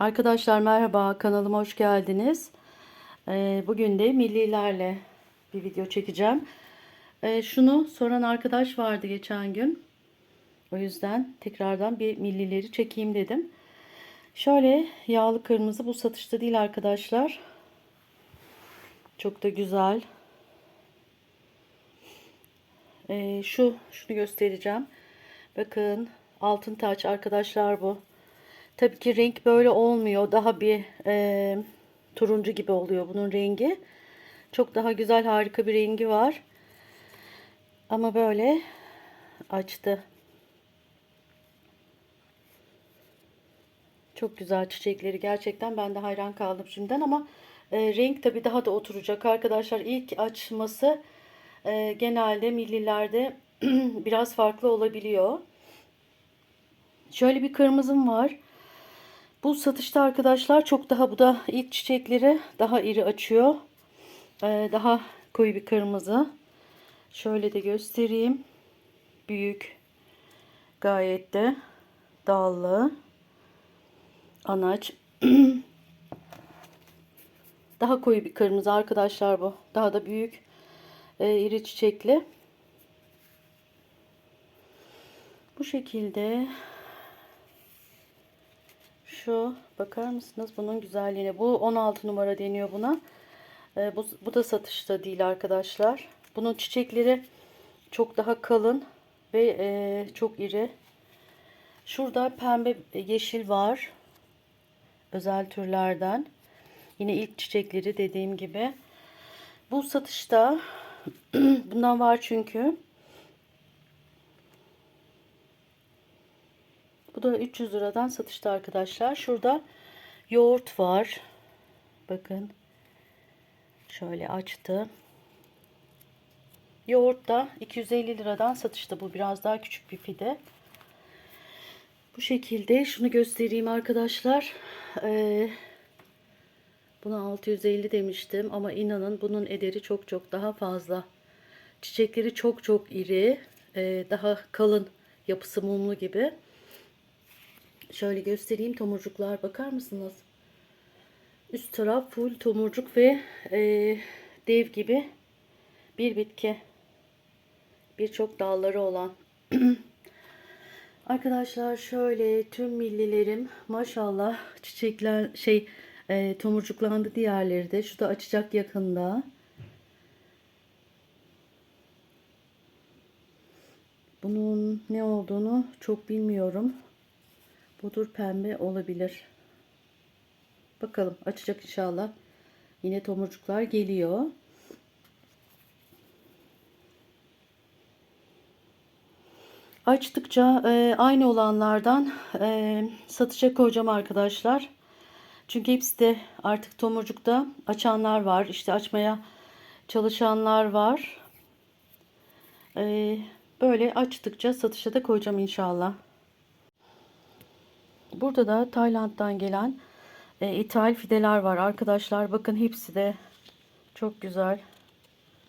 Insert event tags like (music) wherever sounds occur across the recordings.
Arkadaşlar merhaba kanalıma hoş geldiniz. Ee, Bugün de millilerle bir video çekeceğim. Ee, Şunu soran arkadaş vardı geçen gün. O yüzden tekrardan bir millileri çekeyim dedim. Şöyle yağlı kırmızı bu satışta değil arkadaşlar. Çok da güzel. Ee, Şu şunu göstereceğim. Bakın altın taç arkadaşlar bu. Tabii ki renk böyle olmuyor. Daha bir e, turuncu gibi oluyor bunun rengi. Çok daha güzel harika bir rengi var. Ama böyle açtı. Çok güzel çiçekleri gerçekten ben de hayran kaldım şimdiden ama e, renk tabii daha da oturacak arkadaşlar. İlk açması e, genelde millilerde (clears throat) biraz farklı olabiliyor. Şöyle bir kırmızım var. Bu satışta arkadaşlar çok daha bu da ilk çiçekleri daha iri açıyor. Ee, daha koyu bir kırmızı. Şöyle de göstereyim. Büyük. Gayet de dallı. Anaç. (clears throat) daha koyu bir kırmızı arkadaşlar bu. Daha da büyük. E, iri çiçekli. Bu şekilde şu bakar mısınız bunun güzelliğine. Bu 16 numara deniyor buna. Ee, bu, bu da satışta değil arkadaşlar. Bunun çiçekleri çok daha kalın ve e, çok iri. Şurada pembe yeşil var. Özel türlerden. Yine ilk çiçekleri dediğim gibi. Bu satışta (clears throat) bundan var çünkü. Bu da 300 liradan satışta arkadaşlar. Şurada yoğurt var. Bakın. Şöyle açtı. Yoğurt da 250 liradan satışta. Bu biraz daha küçük bir pide. Bu şekilde şunu göstereyim arkadaşlar. Ee, buna 650 demiştim ama inanın bunun ederi çok çok daha fazla. Çiçekleri çok çok iri. Ee, daha kalın yapısı mumlu gibi. Şöyle göstereyim tomurcuklar bakar mısınız? Üst taraf full tomurcuk ve e, dev gibi bir bitki. Birçok dalları olan. (clears throat) Arkadaşlar şöyle tüm millilerim maşallah çiçekler şey e, tomurcuklandı diğerleri de. Şu da açacak yakında. Bunun ne olduğunu çok bilmiyorum. Budur pembe olabilir. Bakalım açacak inşallah. Yine tomurcuklar geliyor. Açtıkça e, aynı olanlardan e, satışa koyacağım arkadaşlar. Çünkü hepsi de artık tomurcukta açanlar var. İşte açmaya çalışanlar var. E, böyle açtıkça satışa da koyacağım inşallah. Burada da Tayland'dan gelen e, ithal fideler var arkadaşlar. Bakın hepsi de çok güzel.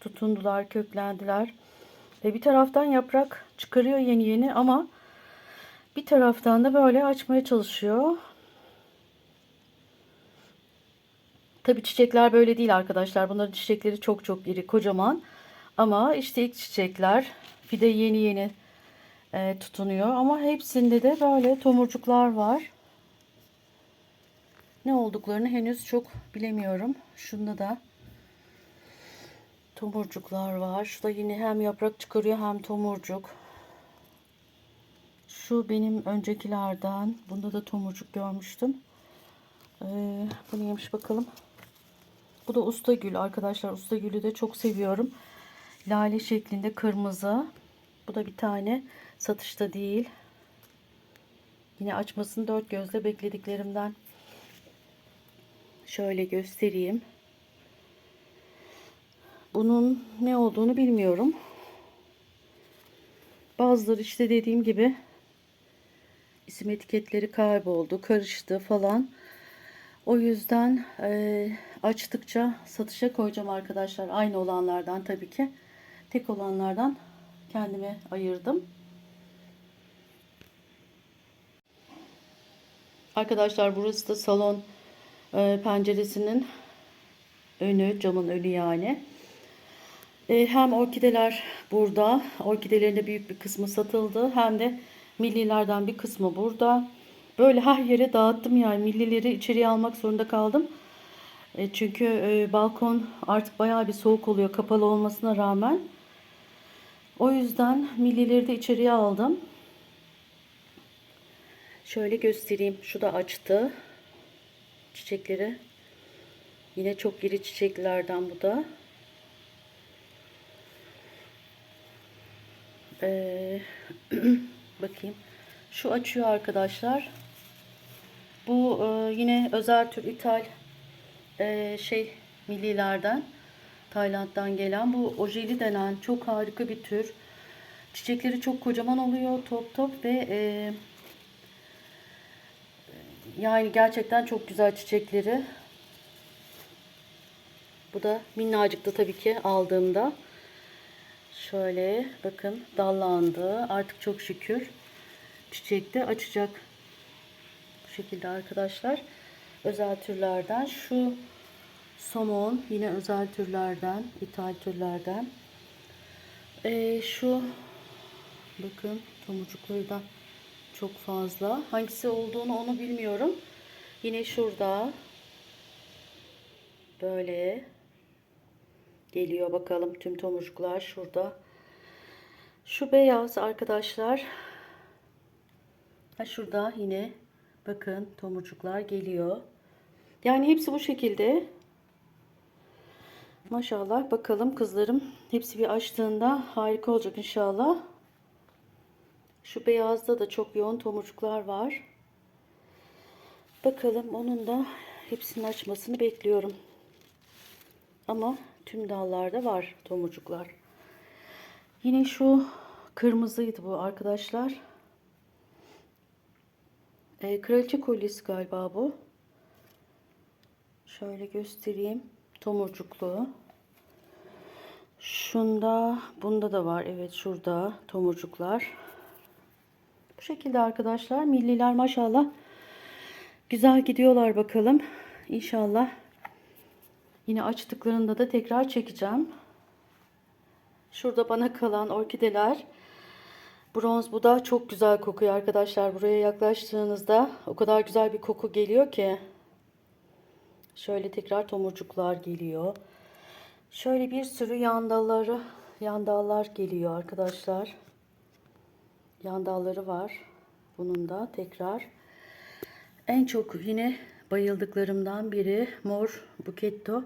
Tutundular, köklendiler. Ve bir taraftan yaprak çıkarıyor yeni yeni ama bir taraftan da böyle açmaya çalışıyor. Tabi çiçekler böyle değil arkadaşlar. Bunların çiçekleri çok çok iri, kocaman. Ama işte ilk çiçekler fide yeni yeni e, tutunuyor. Ama hepsinde de böyle tomurcuklar var. Ne olduklarını henüz çok bilemiyorum. Şunda da tomurcuklar var. Şu da yine hem yaprak çıkarıyor hem tomurcuk. Şu benim öncekilerden. Bunda da tomurcuk görmüştüm. Ee, bu neymiş bakalım. Bu da usta gül arkadaşlar. Usta gülü de çok seviyorum. Lale şeklinde kırmızı. Bu da bir tane satışta değil. Yine açmasını dört gözle beklediklerimden. Şöyle göstereyim. Bunun ne olduğunu bilmiyorum. Bazıları işte dediğim gibi isim etiketleri kayboldu, karıştı falan. O yüzden e, açtıkça satışa koyacağım arkadaşlar. Aynı olanlardan tabii ki. Tek olanlardan kendime ayırdım. Arkadaşlar burası da salon e, penceresinin önü, camın önü yani. E, hem orkideler burada, orkidelerin de büyük bir kısmı satıldı. Hem de millilerden bir kısmı burada. Böyle her yere dağıttım yani millileri içeriye almak zorunda kaldım. E, çünkü e, balkon artık bayağı bir soğuk oluyor kapalı olmasına rağmen. O yüzden millileri de içeriye aldım. Şöyle göstereyim. Şu da açtı. Çiçekleri. Yine çok iri çiçeklerden bu da. Ee, (clears throat) bakayım. Şu açıyor arkadaşlar. Bu e, yine özel tür ithal e, şey millilerden. Tayland'dan gelen bu ojeli denen çok harika bir tür. Çiçekleri çok kocaman oluyor top top ve e, yani gerçekten çok güzel çiçekleri. Bu da minnacıktı tabii ki aldığımda. Şöyle bakın dallandı. Artık çok şükür çiçek de açacak. Bu şekilde arkadaşlar. Özel türlerden şu somon yine özel türlerden, ithal türlerden. Ee, şu bakın tomurcukları da çok fazla. Hangisi olduğunu onu bilmiyorum. Yine şurada böyle geliyor bakalım tüm tomurcuklar şurada. Şu beyaz arkadaşlar. Ha şurada yine bakın tomurcuklar geliyor. Yani hepsi bu şekilde. Maşallah bakalım kızlarım hepsi bir açtığında harika olacak inşallah. Şu beyazda da çok yoğun tomurcuklar var. Bakalım onun da hepsinin açmasını bekliyorum. Ama tüm dallarda var tomurcuklar. Yine şu kırmızıydı bu arkadaşlar. Ee, kraliçe kolyesi galiba bu. Şöyle göstereyim. Tomurcuklu. Şunda, bunda da var. Evet şurada tomurcuklar. Bu şekilde arkadaşlar. Milliler maşallah güzel gidiyorlar bakalım. İnşallah yine açtıklarında da tekrar çekeceğim. Şurada bana kalan orkideler. Bronz bu da çok güzel kokuyor arkadaşlar. Buraya yaklaştığınızda o kadar güzel bir koku geliyor ki. Şöyle tekrar tomurcuklar geliyor. Şöyle bir sürü yandalları, yandallar geliyor arkadaşlar. Yandalları var. Bunun da tekrar. En çok yine bayıldıklarımdan biri mor buketto.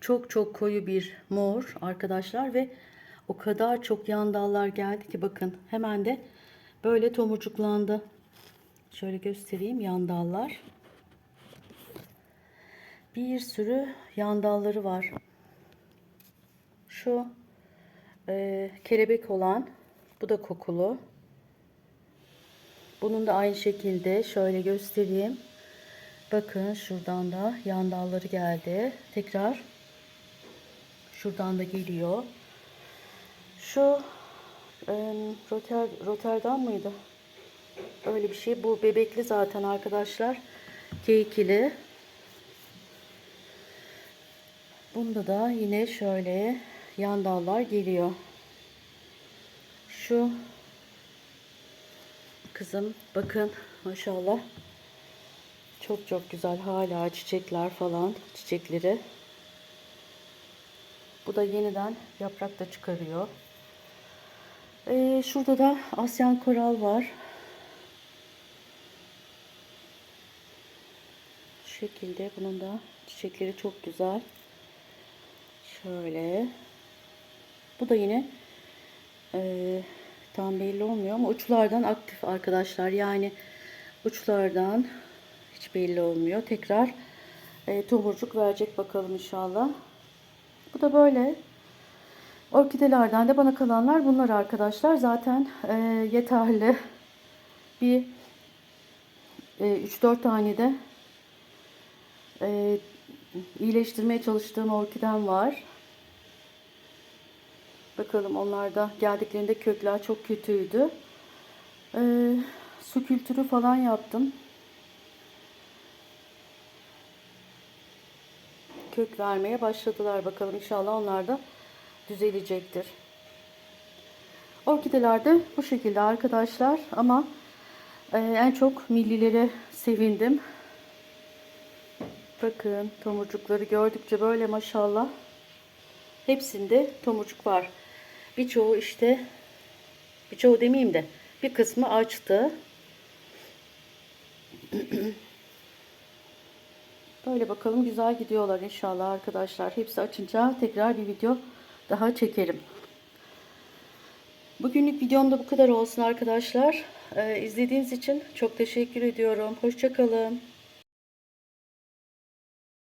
Çok çok koyu bir mor arkadaşlar ve o kadar çok yandallar geldi ki bakın hemen de böyle tomurcuklandı. Şöyle göstereyim yandallar. Bir sürü yandalları var. Şu e, kelebek olan bu da kokulu. Bunun da aynı şekilde şöyle göstereyim. Bakın şuradan da yan dalları geldi. Tekrar şuradan da geliyor. Şu e, Roter, Rotterdam mıydı? Öyle bir şey. Bu bebekli zaten arkadaşlar. Kekili. Bunda da yine şöyle yan dallar geliyor. Şu kızım bakın maşallah çok çok güzel hala çiçekler falan çiçekleri. Bu da yeniden yaprak da çıkarıyor. Ee, şurada da Asyan koral var. Şu şekilde bunun da çiçekleri çok güzel. Şöyle. Bu da yine e, tam belli olmuyor ama uçlardan aktif arkadaşlar. Yani uçlardan hiç belli olmuyor. Tekrar e, tomurcuk verecek bakalım inşallah. Bu da böyle. Orkidelerden de bana kalanlar bunlar arkadaşlar. Zaten e, yeterli. Bir e, 3-4 tane de e, iyileştirmeye çalıştığım orkidem var. Bakalım onlar da geldiklerinde kökler çok kötüydü. Ee, su kültürü falan yaptım. Kök vermeye başladılar. Bakalım inşallah onlar da düzelecektir. Orkideler de bu şekilde arkadaşlar. Ama e, en çok millilere sevindim. Bakın tomurcukları gördükçe böyle maşallah. Hepsinde tomurcuk var. Birçoğu işte birçoğu demeyeyim de bir kısmı açtı. (clears throat) Böyle bakalım güzel gidiyorlar inşallah arkadaşlar. Hepsi açınca tekrar bir video daha çekerim. Bugünlük videom da bu kadar olsun arkadaşlar. Ee, izlediğiniz için çok teşekkür ediyorum. Hoşçakalın.